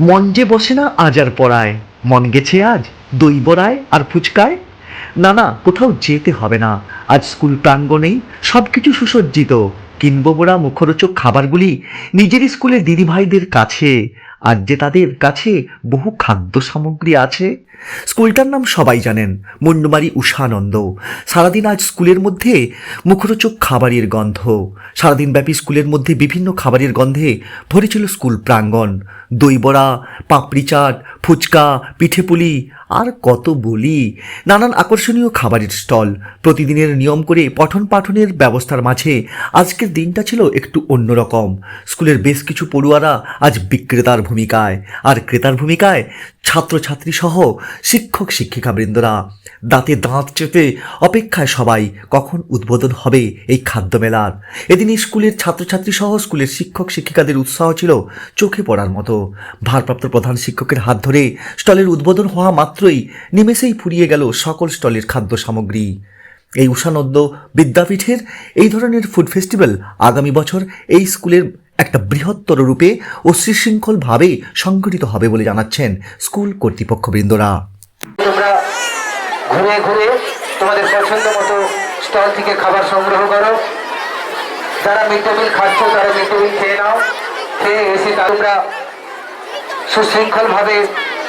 মন যে বসে না আজ আর পড়ায়, মন গেছে আজ দই বড়ায় আর ফুচকায়। না না, কোথাও যেতে হবে না, আজ স্কুল প্রাঙ্গণেই সব কিছু সুসজ্জিত, কিনবো বোরা মুখরোচক খাবারগুলি নিজের স্কুলের দিদিভাইদের কাছে আর যে তাদের কাছে বহু খাদ্য সামগ্রী আছে। স্কুলটার নাম সবাই জানেন, মুন্ডমারি উষানন্দ। সারাদিন আজ স্কুলের মধ্যে মুখরোচক খাবারের গন্ধ। সারাদিন ব্যাপী স্কুলের মধ্যে বিভিন্ন খাবারের গন্ধে ভরেছিল স্কুল প্রাঙ্গণ। দই বড়া পাপড়ি চাট, ফুচকা পিঠেপুলি আর কত বলি। নানান আকর্ষণীয় খাবারের স্টল, প্রতিদিনের নিয়ম করে পঠন পাঠনের ব্যবস্থার মাঝে আজকের দিনটা ছিল একটু অন্যরকম স্কুলের বেশ কিছু পড়ুয়ারা আজ বিক্রেতার ভূমিকায়, আর ক্রেতার ভূমিকায় ছাত্রছাত্রী সহ শিক্ষক শিক্ষিকা বৃন্দরা। দাঁতে দাঁত চেপে অপেক্ষায় সবাই, কখন উদ্বোধন হবে এই খাদ্য মেলার? এদিন স্কুলের ছাত্রছাত্রী সহ স্কুলের শিক্ষক শিক্ষিকাদের উৎসাহ ছিল চোখে পড়ার মতো। ভারপ্রাপ্ত প্রধান শিক্ষকের হাত ধরে স্টলের উদ্বোধন হওয়া মাত্রই নিমেষেই ফুরিয়ে গেল সকল স্টলের খাদ্য সামগ্রী। এই উষানন্দ বিদ্যাপীঠের এই ধরনের ফুড ফেস্টিভ্যাল আগামী বছর এই স্কুলের একটা বৃহত্তর রূপে ও সুশৃঙ্খলভাবে সংগঠিত হবে বলে জানাচ্ছেন স্কুল কর্তৃপক্ষবৃন্দরা। ঘুরে ঘুরে তোমাদের পছন্দ মতো স্টল থেকে খাবার সংগ্রহ করো। যারা মিড ডে মিল খাচ্ছ তারা মিড ডে মিল খেয়ে নাও। খেয়ে এসে তোমরা সুশৃঙ্খলভাবে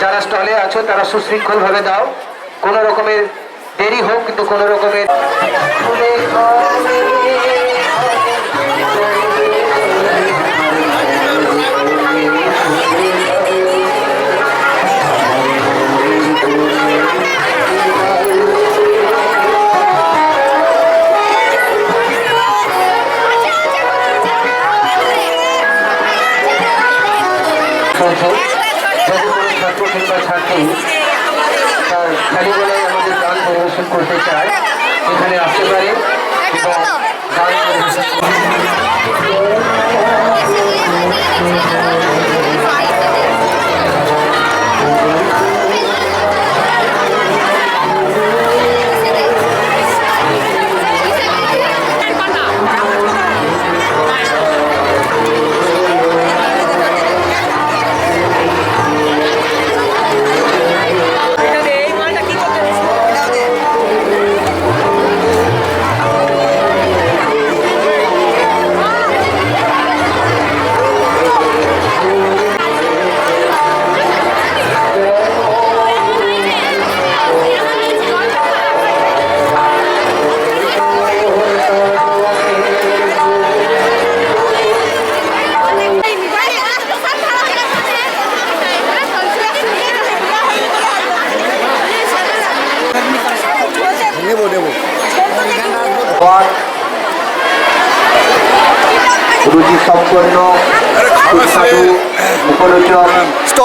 যারা স্টলে আছো তারা সুশৃঙ্খলভাবে দাও। কোনো রকমের দেরি হোক কিন্তু কোনো রকমের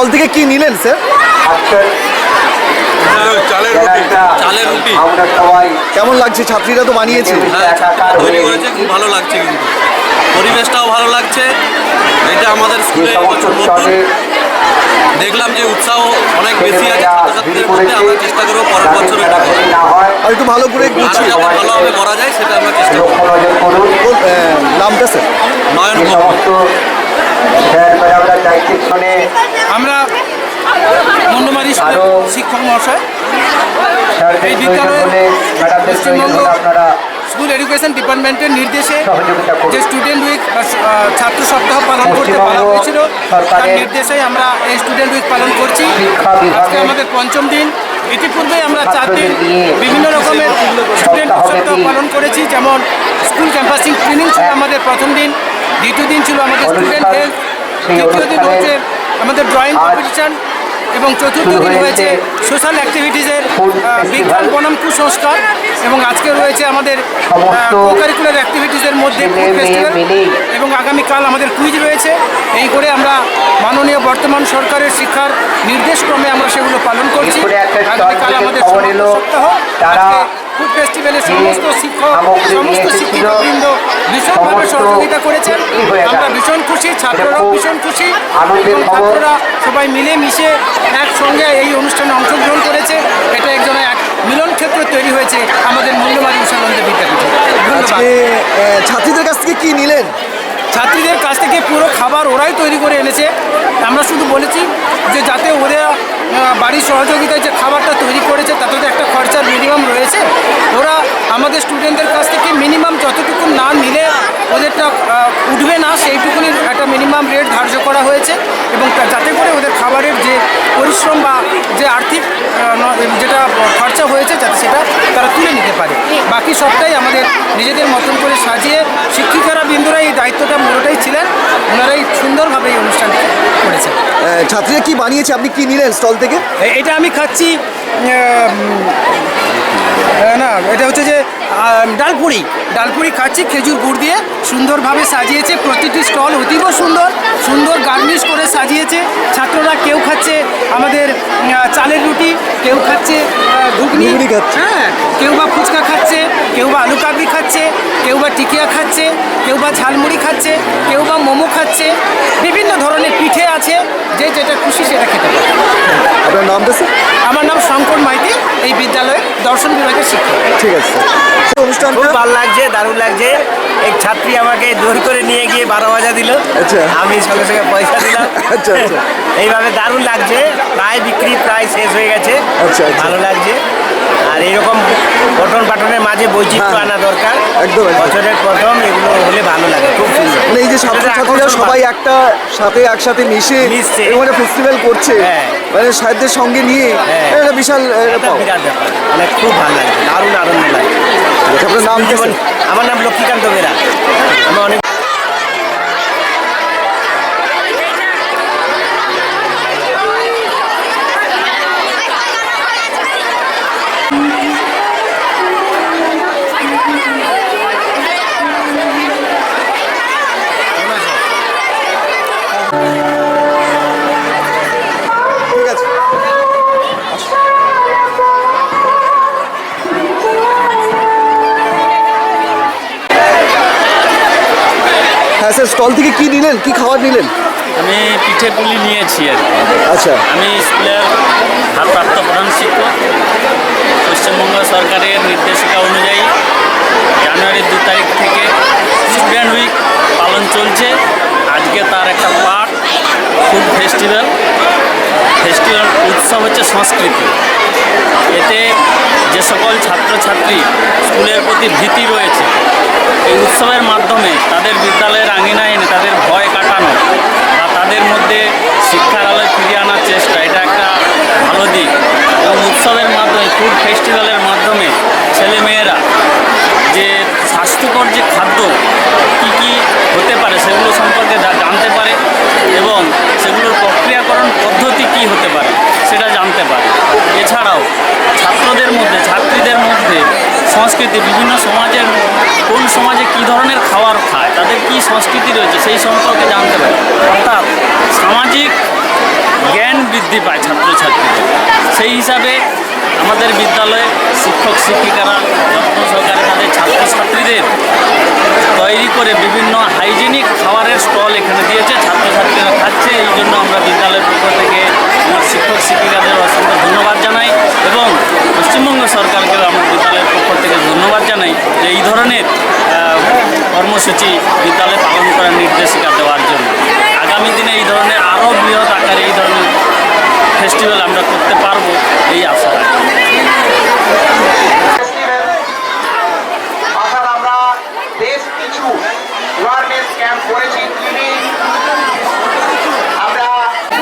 স্টল থেকে কি নিলেন স্যার? চালের রুটি। চালের রুটি। কেমন লাগছে? ছাত্রীরা তো বানিয়েছে। হ্যাঁ তৈরি করেছে খুব ভালো লাগছে কিন্তু। পরিবেশটাও ভালো লাগছে। এটা আমাদের স্কুলে নতুন দেখলাম যে উৎসাহ অনেক বেশি আছে ছাত্রছাত্রীদের মধ্যে। আমরা চেষ্টা করব পরের বছর এটা আর একটু ভালো করে গুছিয়ে ভালোভাবে করা যায় সেটা আমরা চেষ্টা করব। নামটা স্যার? নয়ন যে ভবন সমস্ত স্যার ম্যাডামরা আমরা মুন্ডমারি শিক্ষক মহাশয় এই বিদ্যালয়ে স্কুল এডুকেশন ডিপার্টমেন্টের নির্দেশে যে স্টুডেন্ট উইক ছাত্র সপ্তাহ পালন করতে বলা হয়েছিল তার নির্দেশে আমরা এই স্টুডেন্ট উইক পালন করছি। আজকে আমাদের পঞ্চম দিন। ইতিপূর্বে আমরা চার দিন বিভিন্ন রকমের স্টুডেন্ট সপ্তাহ পালন করেছি যেমন স্কুল ক্যাম্পাসিং ট্রেনিং ছিল আমাদের প্রথম দিন। দ্বিতীয় দিন ছিল আমাদের স্টুডেন্ট হেলথ তৃতীয় দিন হয়েছে আমাদের ড্রয়িং কম্পিটিশন এবং চতুর্থ দিন হয়েছে হয়েছে সোশ্যাল অ্যাক্টিভিটিসের বিজ্ঞান। বনাম কুসংস্কার এবং আজকে রয়েছে আমাদের কারিকুলার অ্যাক্টিভিটিসের মধ্যে ফুড ফেস্টিভ্যাল এবং আগামীকাল আমাদের কুইজ রয়েছে। এই করে আমরা মাননীয় বর্তমান সরকারের শিক্ষার নির্দেশক্রমে আমরা সেগুলো পালন করছি। আগামীকাল আমাদের সপ্তাহ ফুড ফেস্টিভ্যালে সমস্ত শিক্ষক সমস্ত শিক্ষকবৃন্দ ভীষণভাবে সহযোগিতা করেছেন। আমরা ভীষণ খুশি ছাত্ররাও ভীষণ খুশি এবং ছাত্ররা সবাই মিলে মিশে একসঙ্গে এই অনুষ্ঠানে অংশগ্রহণ করেছে। এটা একজন এক মিলন ক্ষেত্র তৈরি হয়েছে আমাদের মূল্যবান উষানন্দ বিদ্যাপীঠে। ধন্যবাদ। ছাত্রীদের কাছ থেকে কি নিলেন? ছাত্রীদের কাছ থেকে পুরো খাবার ওরাই তৈরি করে এনেছে। আমরা শুধু বলেছি যে যাতে আহ, বাড়ির সহযোগিতায় যে খাবারটা তৈরি করেছে তাতে তো একটা খরচার মিনিমাম রয়েছে। ওরা আমাদের স্টুডেন্টদের কাছ থেকে মিনিমাম যতটুকু না নিলে ওদেরটা উঠবে না সেইটুকুনি একটা মিনিমাম রেট ধার্য করা হয়েছে। এবং যাতে করে ওদের খাবারের যে পরিশ্রম বা যে যেটা খরচা হয়েছে যাতে সেটা তারা তুলে নিতে পারে। বাকি সবটাই আমাদের নিজেদের মতন করে সাজিয়ে শিক্ষিকারা বিন্দুরা এই দায়িত্বটা মূলটাই ছিলেন ওনারাই সুন্দরভাবে এই অনুষ্ঠানটি করেছেন। ছাত্রীরা কি বানিয়েছে? আপনি কি নিলেন স্টল থেকে? এটা আমি খাচ্ছি না এটা হচ্ছে যে ডালপুরি। ডালপুরি খাচ্ছি খেজুর গুড় দিয়ে। সুন্দরভাবে সাজিয়েছে প্রতিটি স্টল অতীব সুন্দর সুন্দর গার্নিশ করে সাজিয়েছে। ছাত্ররা কেউ খাচ্ছে আমাদের চালের রুটি কেউ খাচ্ছে ঘুগনি। হ্যাঁ কেউ বা ফুচকা খাচ্ছে কেউ বা আলু কাবলি খাচ্ছে কেউ বা টিকিয়া খাচ্ছে কেউ বা ঝালমুড়ি খাচ্ছে কেউ বা মোমো খাচ্ছে। বিভিন্ন ধরনের পিঠে আছে যে যেটা খুশি সেটা খেতে পারে। আপনার আমার নাম শঙ্কর মাইতি এই বিদ্যালয়ের দর্শন বিভাগের শিক্ষক ঠিক আছে। অনুষ্ঠান খুব ভালো লাগছে দারুণ লাগছে। এক ছাত্রী আমাকে জোর করে নিয়ে গিয়ে বারো বাজা দিল। আচ্ছা। আমি সঙ্গে সঙ্গে পয়সা দিলাম। আচ্ছা, আচ্ছা। এইভাবে দারুণ লাগছে। প্রায় বিক্রি প্রায় শেষ হয়ে গেছে। আচ্ছা, আচ্ছা। ভালো লাগছে। আর এরকম পঠন পাঠনের মাঝে বৈচিত্র্য হ্যাঁ, আনা দরকার একদম। বছরের প্রথম এগুলো হলে ভালো লাগে খুব সুন্দর মানে এই যে ছাত্রছাত্রীরা সবাই একটা সাথে একসাথে মিশে। একটা ফেস্টিভ্যাল করছে হ্যাঁ। মানে সাহিত্যের সঙ্গে নিয়ে হ্যাঁ। এটা বিশাল। বিরাট ব্যাপার মানে খুব ভালো লাগে দারুণ আনন্দ লাগে আপনার নাম যেমন আমার নাম লক্ষ্মীকান্ত বেরা আমি অনেক স্টল থেকে কি নিলেন? কি খাবার নিলেন? আমি পিঠে পুলি নিয়েছি আর কি। আচ্ছা। আমি স্কুলের ভারপ্রাপ্ত প্রধান শিক্ষক। পশ্চিমবঙ্গ সরকারের নির্দেশিকা অনুযায়ী জানুয়ারির দু তারিখ থেকে স্টুডেন্ট উইক পালন চলছে। আজকে তার একটা পার্ট ফুড ফেস্টিভ্যাল। ফেস্টিভ্যাল উৎসব হচ্ছে সংস্কৃতি। এতে যে সকল ছাত্রছাত্রী স্কুলের প্রতি ভীতি রয়েছে এই উৎসবের মাধ্যমে তাদের বিদ্যালয়ের আঙিনায় এনে তাদের ভয় কাটানো বা তাদের মধ্যে শিক্ষার আলোয় ফিরিয়ে আনার চেষ্টা এটা একটা ভালো দিক এবং উৎসবের মাধ্যমে ফুড ফেস্টিভ্যালের মাধ্যমে ছেলেমেয়েরা যে স্বাস্থ্যকর যে খাদ্য কী কী হতে পারে সেগুলো সম্পর্কে জা- জানতে পারে এবং সেগুলোর প্রক্রিয়াকরণ পদ্ধতি কী হতে পারে সেটা জানতে পারে এছাড়াও ছাত্রদের মধ্যে ছাত্রীদের মধ্যে সংস্কৃতি, বিভিন্ন সমাজের কোন সমাজে কী ধরনের খাবার খায়, তাদের কী সংস্কৃতি রয়েছে, সেই সম্পর্কে জানতে পারে। অর্থাৎ সামাজিক জ্ঞান বৃদ্ধি পায় ছাত্রছাত্রীদের। সেই হিসাবে আমাদের বিদ্যালয়ে শিক্ষক, শিক্ষিকারা, যত্ন সহকারে তাদের ছাত্রছাত্রীদের তৈরি করে বিভিন্ন হাইজেনিক খাবারের স্টল এখানে দিয়েছে ছাত্রছাত্রীরা খাচ্ছে এই জন্য আমরা বিদ্যালয়ের পক্ষ থেকে আমার শিক্ষক শিক্ষিকাদের অসংখ্য ধন্যবাদ জানাই এবং পশ্চিমবঙ্গ সরকারকেও আমার বিদ্যালয়ের পক্ষ থেকে ধন্যবাদ জানাই যে এই ধরনের আহ, কর্মসূচি বিদ্যালয়ে পালন করার নির্দেশিকা দেওয়ার জন্য আগামী দিনে এই ধরনের আরও বৃহৎ আকারে এই ধরনের ফেস্টিভ্যাল আমরা করতে পারব এই আশা রাখি। অর্থাৎ আমরা বেশ কিছু ওয়ারনেস ক্যাম্প করেছি টিভি আমরা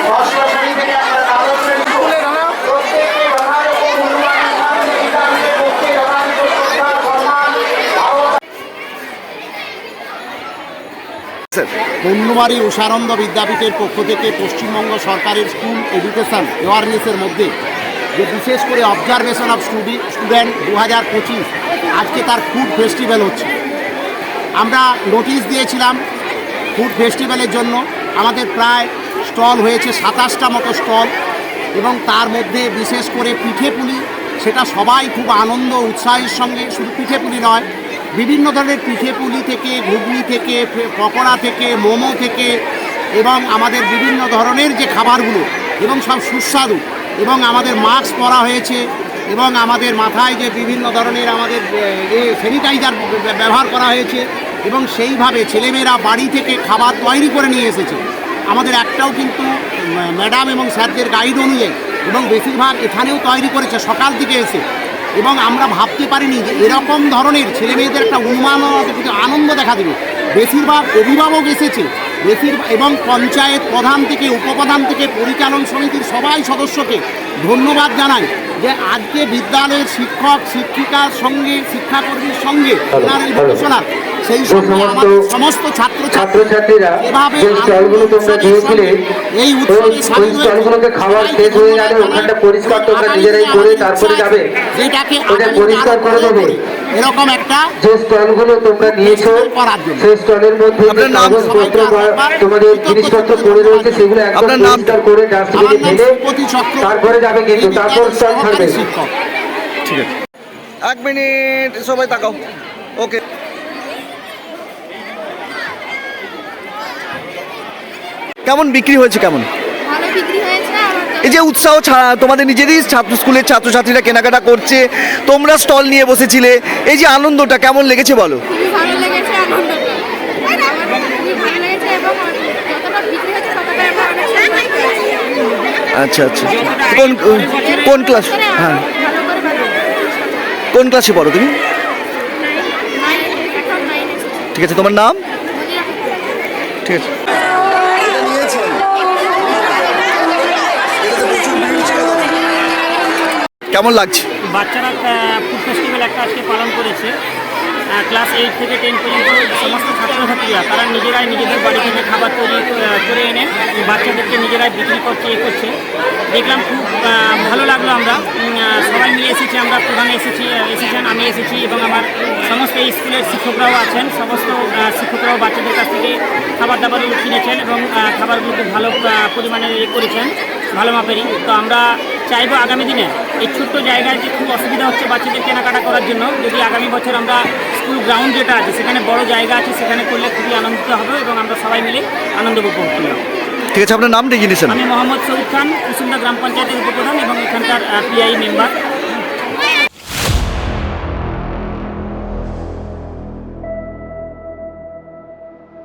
ষষ্ঠ শ্রেণি থেকে আমরা দ্বাদশ শ্রেণি প্রত্যেককে যথাযথ মূল্যবান শাস্তি হিসাবে পক্ষে যথাযথ শ্রদ্ধা সম্মান ভালোবাসা বন্যমারী উষানন্দ বিদ্যাপীঠের পক্ষ থেকে পশ্চিমবঙ্গ সরকারের স্কুল এডুকেশন অ্যাওয়ারনেসের মধ্যে যে বিশেষ করে অবজারভেশন অফ স্টুডি স্টুডেন্ট দু হাজার পঁচিশ, আজকে তার ফুড ফেস্টিভ্যাল হচ্ছে। আমরা নোটিশ দিয়েছিলাম ফুড ফেস্টিভ্যালের জন্য। আমাদের প্রায় স্টল হয়েছে সাতাশটা মতো স্টল এবং তার মধ্যে বিশেষ করে পিঠে পুলি, সেটা সবাই খুব আনন্দ উৎসাহের সঙ্গে শুধু পিঠে পুলি নয়, বিভিন্ন ধরনের পিঠে পুলি থেকে ঘুগনি থেকে পকোড়া থেকে, মোমো থেকে এবং আমাদের বিভিন্ন ধরনের যে খাবারগুলো এবং সব সুস্বাদু এবং আমাদের মাস্ক পরা হয়েছে এবং আমাদের মাথায় যে বিভিন্ন ধরনের আমাদের, এ স্যানিটাইজার ব্যবহার করা হয়েছে এবং সেইভাবে ছেলেমেয়েরা বাড়ি থেকে খাবার তৈরি করে নিয়ে এসেছে। আমাদের একটাও কিন্তু ম্যাডাম এবং স্যারদের গাইড অনুযায়ী এবং বেশিরভাগ এখানেও তৈরি করেছে, সকাল থেকে এসে। এবং আমরা ভাবতে পারিনি যে এরকম ধরনের ছেলেমেয়েদের একটা উন্মাদনা আনন্দ দেখা দেবে। বেশিরভাগ অভিভাবক এসেছে। বেশিরভাগ এবং পঞ্চায়েত প্রধান থেকে উপপ্রধান থেকে পরিচালন সমিতির সবাই সদস্যকে ধন্যবাদ জানাই যে আজকে বিদ্যালয়ের শিক্ষক শিক্ষিকার সঙ্গে শিক্ষাকর্মীর সঙ্গে ওনার এই ঘোষণা সেই সঙ্গে সমস্ত আমাদের সমস্ত ছাত্র ছাত্রছাত্রীরা এভাবে এই উৎসবে সামিল শেষ হয়ে ওখানটা পরিষ্কার তোমরা নিজেরাই করে তারপরে যাবে। যেটাকে পরিষ্কার করে দেবে। এরকম একটা যে স্টলগুলো তোমরা নিয়েছো সেই স্টলের মধ্যে যে আপনার নাম? কাগজপত্র তোমাদের জিনিসপত্র পড়ে রয়েছে সেগুলো একদম আপনার নাম? পরিষ্কার করে ডাস্টবিনে ফেলে তারপরে যাবে কিন্তু তারপর স্টল থাকবে ঠিক আছে। এক মিনিট সবাই তাকাও। ওকে কেমন বিক্রি হয়েছে কেমন? ভালো বিক্রি হয়েছে। এই যে উৎসাহ ছা- তোমাদের নিজেরই ছাত্র স্কুলের ছাত্রছাত্রীরা কেনাকাটা করছে তোমরা স্টল নিয়ে বসেছিলে এই যে আনন্দটা কেমন লেগেছে বলো। আচ্ছা আচ্ছা। কোন কোন ক্লাস হ্যাঁ। কোন ক্লাসে পড়ো তুমি? ঠিক আছে তোমার নাম? ঠিক আছে। কেমন লাগছে? বাচ্চারা ফুড ফেস্টিভ্যাল একটা আজকে পালন করেছে। ক্লাস এইট থেকে টেন পর্যন্ত সমস্ত ছাত্রছাত্রীরা, তারা নিজেরাই নিজেদের বাড়ি থেকে খাবার তৈরি করে এনে বাচ্চাদেরকে নিজেরাই বিক্রি করছে, এ করছে। দেখলাম খুব ভালো লাগল আমরা। সবাই মিলে এসেছি, আমরা প্রধান এসেছি এসেছেন, আমি এসেছি এবং আমার সমস্ত স্কুলের শিক্ষকরাও আছেন, সমস্ত শিক্ষকরাও বাচ্চাদের কাছ থেকে খাবার দাবারগুলো কিনেছেন এবং খাবারগুলোকে ভালো পরিমাণে ইয়ে করেছেন, ভালো মাপেরই। তো আমরা চাইব আগামী দিনে এই ছোট্ট জায়গায় যে খুব অসুবিধা হচ্ছে বাচ্চাদের কেনাকাটা করার জন্য যদি আগামী বছর আমরা স্কুল গ্রাউন্ড যেটা আছে সেখানে বড় জায়গা আছে সেখানে করলে খুবই আনন্দিত হবে এবং আমরা সবাই মিলে আনন্দ উপভোগ করলাম ঠিক আছে আপনার নাম জিনিস আমি মোহাম্মদ শরীফ খান কুসুমদা গ্রাম পঞ্চায়েতের উপপ্রধান এবং এখানকার পিআই মেম্বার